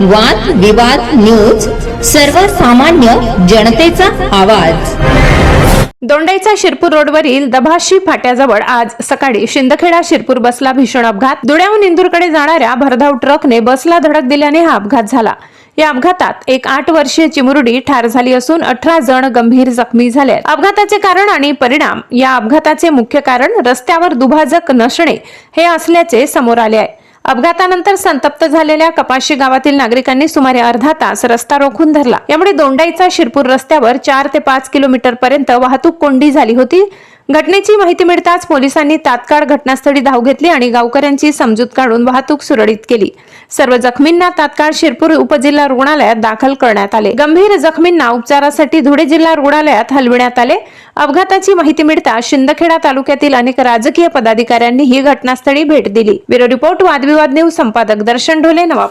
वाद विवाद न्यूज सर्वसामान्य जनतेचा आवाज. दोंडाईचा शिरपूर रोडवरील दभाशी फाट्याजवळ आज सकाळी शिंदखेडा शिरपूर बसला भीषण अपघात. धुळ्याहून इंदूरकडे जाणाऱ्या भरधाव ट्रकने बसला धडक दिल्याने हा अपघात झाला. या अपघातात एक आठ वर्षीय चिमुरडी ठार झाली असून अठरा जण गंभीर जखमी झाले अपघाताचे कारण आणि परिणाम या अपघाताचे मुख्य कारण रस्त्यावर दुभाजक नसणे हे असल्याचे समोर आले आहे. अपघातानंतर संतप्त झालेल्या कपाशी गावातील नागरिकांनी सुमारे अर्धा तास रस्ता रोखून धरला. यामुळे दोंडाईचा शिरपूर रस्त्यावर चार ते पाच किलोमीटर पर्यंत वाहतूक कोंडी झाली होती. घटनेची माहिती मिळताच पोलिसांनी तात्काळ घटनास्थळी धाव घेतली आणि गावकऱ्यांची समजूत काढून वाहतूक सुरळीत केली. सर्व जखमींना तात्काळ शिरपूर उपजिल्हा रुग्णालयात दाखल करण्यात आले. गंभीर जखमींना उपचारासाठी धुळे जिल्हा रुग्णालयात हलविण्यात आले. अपघाताची माहिती मिळता शिंदखेडा तालुक्यातील अनेक राजकीय पदाधिकाऱ्यांनी ही घटनास्थळी भेट दिली. ब्युरो रिपोर्ट वादविवाद न्यूज संपादक दर्शन ढोले नवापूर.